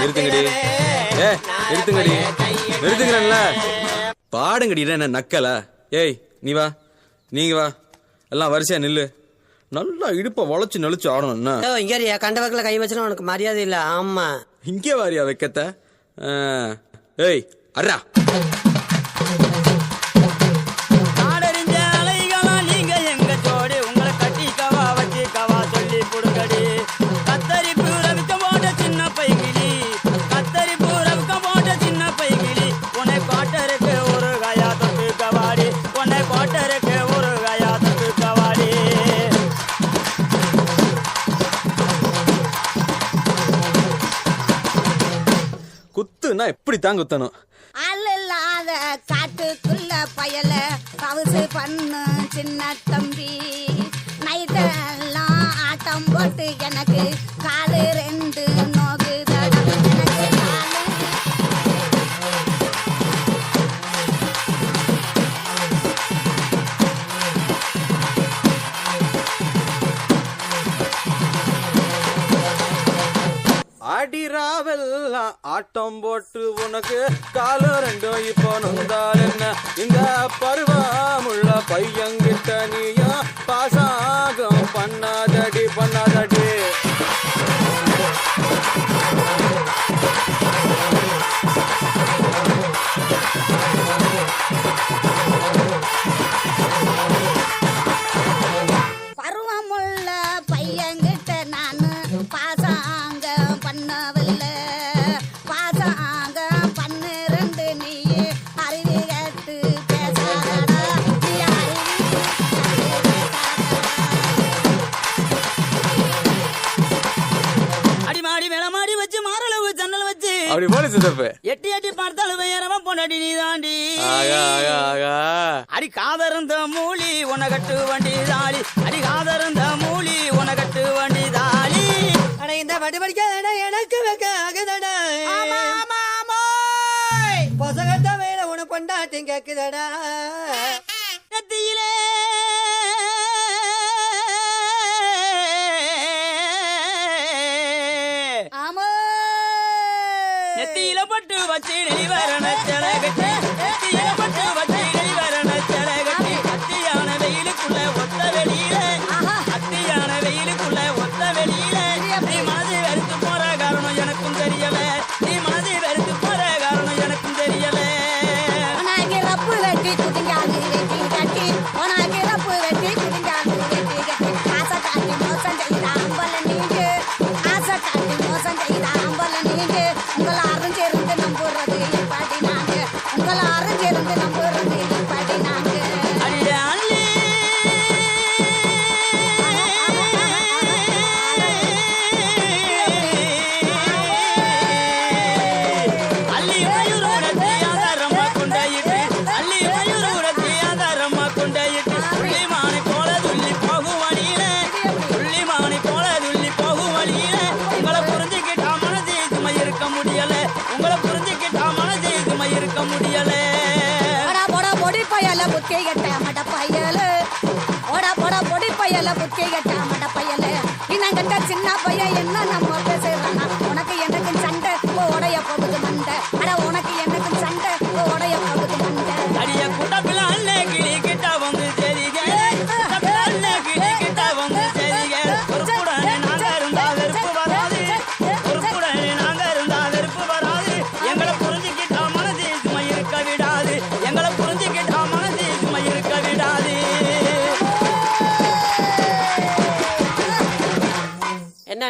நிறுத்துங்கடி. ஏ நிறுத்துங்கடி. நிறுத்துங்கிறேன்ல பாடுங்கடி என்ன நக்கல? ஏய் நீ வா. நீங்க வா. எல்லாம் வரிசையா நில்லு. நல்லா இடுப்பை வளைச்சு நெளிச்சு ஆடணும் என்ன? இருயா கண்டவக்கில் கை வச்சுனா உனக்கு மரியாதை இல்ல. ஆமா. இங்கே வாரியா வைக்கத்த. ஏய் அர்ரா. குத்தணும்னா எப்படி தான் குத்தணும் அல்ல காட்டுக்குள்ள பயல பவுசு பண்ணு சின்ன தம்பி. நைட்டெல்லாம் ஆட்டம் போட்டு எனக்கு காலு ரெண்டு எல்லாம் ஆட்டம் போட்டு உனக்கு காலம் ரெண்டும் இப்போ நொந்தால் என்ன? இந்த பருவமுள்ள பையங்கிட்ட நீயும் பாசாகம் பண்ணாதடி பண்ணாதடி. எட்டி எட்டி பார்த்தாலும் வேறவா பொண்டாடி நீ தாண்டி அடி காதருந்த மூலி உன கட்டு வண்டி தாளி. அடி காதருந்த மூலி உன கட்டு வண்டி தாளி. அட இந்த பட்டு படிக்காதடா எனக்கு வைக்க ஆகுதடா. பொசகத்த வேலை உன கொண்டாட்டி கேக்குதடா. நெத்தியில பட்டு வச்சு நெளிவரண கட்டி நெத்தியில புக்கே புத்தி கட்ட மட பயல. ஓடா போட பொடி பயல புக்கே கட்ட மட பயல. இன்னங்கிட்ட சின்ன பையன் என்ன நம்ம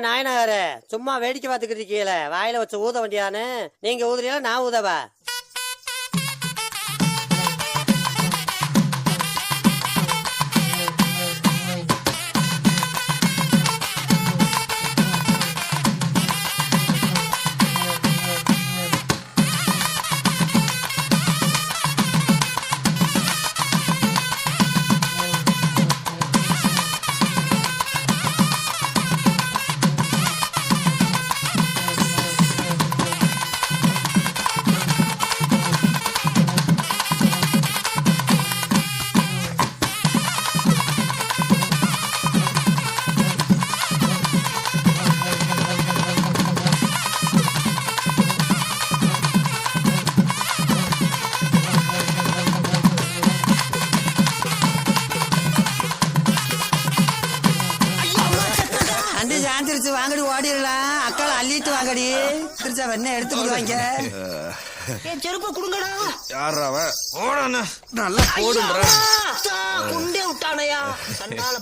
என்ன சும்மா வேடிக்கை பார்த்துக்கிட்டு இருக்கீங்களே? வாயில வச்சு ஊத வேண்டியானு நீங்க ஊதுறீங்களா நான் ஊதவா? ஓடிடலாம் அக்கால அள்ளிட்டு வாங்கடி. திருச்சா வெண்ணெய் எடுத்து கொடுவாங்க என் செருப்பை கொடுங்கடா. யாரா அவன் நல்லா போடுன்றேன் குண்டே விட்டானையா. சண்டால